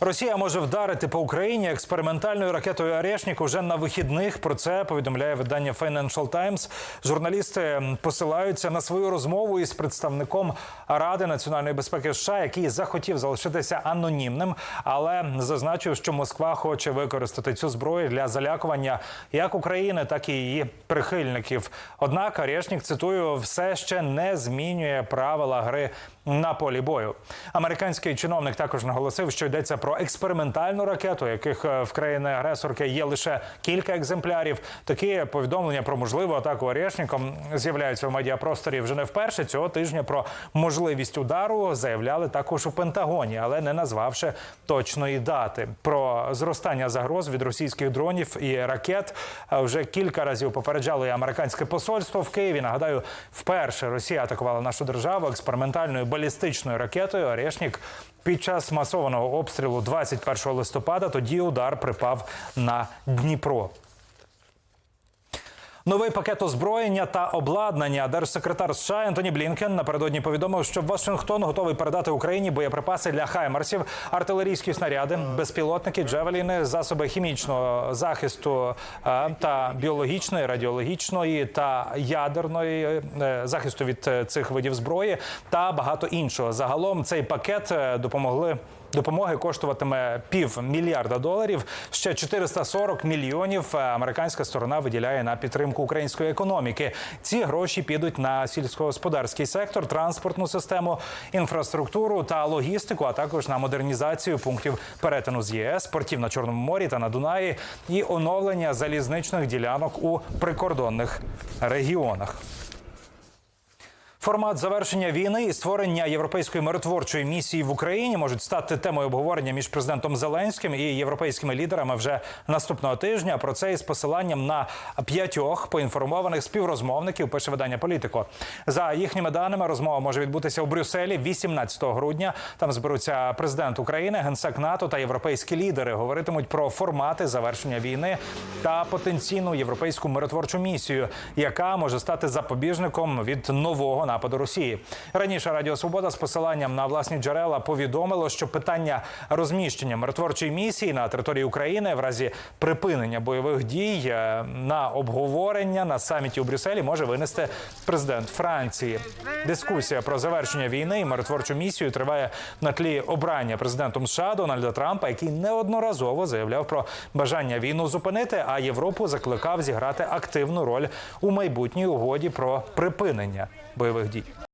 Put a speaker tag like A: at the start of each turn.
A: Росія може вдарити по Україні експериментальною ракетою «Орешник» уже на вихідних. Про це повідомляє видання Financial Times. Журналісти посилаються на свою розмову із представником Ради національної безпеки США, який захотів залишитися анонімним, але зазначив, що Москва хоче використати цю зброю для залякування як України, так і її прихильників. Однак «Орешник», цитую, все ще не змінює правила гри на полі бою. Американський чиновник також наголосив, що йдеться про експериментальну ракету, яких е, в країни агресорки є лише кілька екземплярів. Такі повідомлення про можливу атаку «Орешником» з'являються в медіапросторі вже не вперше. Цього тижня про можливість удару заявляли також у Пентагоні, але не назвавши точної дати. Про зростання загроз від російських дронів і ракет е, вже кілька разів попереджало і американське посольство в Києві. Нагадаю, вперше Росія атакувала нашу державу експериментальною балістичною ракетою Орешнік під час масованого обстрілу 21 листопада. Тоді удар припав на Дніпро. Новий пакет озброєння та обладнання. Держсекретар США Ентоні Блінкен напередодні повідомив, що Вашингтон готовий передати Україні боєприпаси для хаймерсів, артилерійські снаряди, безпілотники, джевеліни, засоби хімічного захисту е, та біологічної, радіологічної та ядерної е, захисту від е, цих видів зброї та багато іншого. Загалом цей пакет допомогли. Допомоги коштуватиме пів мільярда доларів. Ще 440 мільйонів е, американська сторона виділяє на підтримку української економіки. Ці гроші підуть на сільськогосподарський сектор, транспортну систему, інфраструктуру та логістику, а також на модернізацію пунктів перетину з ЄС, портів на Чорному морі та на Дунаї і оновлення залізничних ділянок у прикордонних регіонах. Формат завершення війни і створення європейської миротворчої місії в Україні можуть стати темою обговорення між президентом Зеленським і європейськими лідерами вже наступного тижня. Про це із посиланням на п'ятьох поінформованих співрозмовників. Пише видання Політико. За їхніми даними, розмова може відбутися у Брюсселі 18 грудня. Там зберуться президент України, генсек НАТО та європейські лідери. Говоритимуть про формати завершення війни та потенційну європейську миротворчу місію, яка може стати запобіжником від нового нападу Росії. Раніше Радіо Свобода з посиланням на власні джерела повідомило, що питання розміщення миротворчої місії на території України в разі припинення бойових дій е, на обговорення на саміті у Брюсселі може винести президент Франції. Дискусія про завершення війни і миротворчу місію триває на тлі обрання президентом США Дональда Трампа, який неодноразово заявляв про бажання війну зупинити, а Європу закликав зіграти активну роль у майбутній угоді про припинення бойових дій.